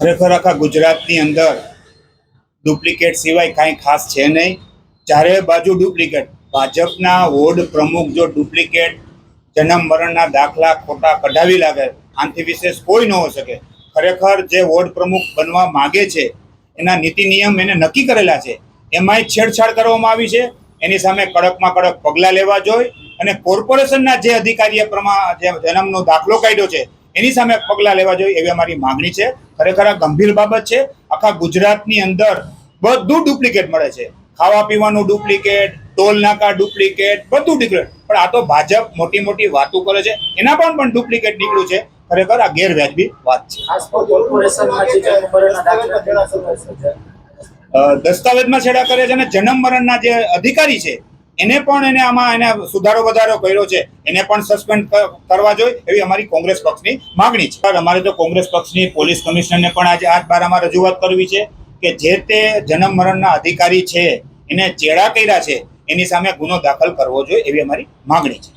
ખરેખર આખા ગુજરાતની અંદર ડુપ્લિકેટ સિવાય કાંઈ ખાસ છે નહીં. ચારે બાજુ ડુપ્લિકેટ. ભાજપના વોર્ડ પ્રમુખ જો ડુપ્લિકેટ જન્મ મરણના દાખલા ખોટા કઢાવી લાગે, આનાથી વિશેષ કોઈ ન હોઈ શકે. ખરેખર જે વોર્ડ પ્રમુખ બનવા માગે છે, એના નીતિ નિયમ એને નક્કી કરેલા છે. એમાંય છેડછાડ કરવામાં આવી છે. એની સામે કડકમાં કડક પગલાં લેવા જોઈએ અને કોર્પોરેશનના જે અધિકારીએ પ્રમાણ જે જન્મનો દાખલો કાઢ્યો છે એની સામે પગલાં લેવા જોઈએ એવી અમારી માગણી છે. ખરેખર આ ગંભીર બાબત છે. આખા ગુજરાતની અંદર બધું ડુપ્લિકેટ મળે છે. ખાવા પીવાનું ડુપ્લિકેટ ટોલ નાકા ડુપ્લિકેટ બધું ડુપ્લિકેટ. પણ આ તો ભાજપ મોટી મોટી વાતો કરે છે. એના પણ પણ ડુપ્લિકેટ નીકળ્યું છે. ખરેખર આ ગેરવ્યાજબી વાત છે. દસ્તાવેજમાં છેડા કરે છે અને જન્મ મરણના જે અધિકારી છે એને પણ એને આમાં એને સુધારો વધારો કર્યો છે, એને પણ સસ્પેન્ડ કરવા જોઈએ એવી અમારી કોંગ્રેસ પક્ષની માગણી છે. અમારે તો કોંગ્રેસ પક્ષની પોલીસ કમિશનરને પણ આજે આજ બારામાં રજૂઆત કરવી છે કે જે તે જન્મ મરણના અધિકારી છે, એને ચેડા કર્યા છે, એની સામે ગુનો દાખલ કરવો જોઈએ એવી અમારી માગણી છે.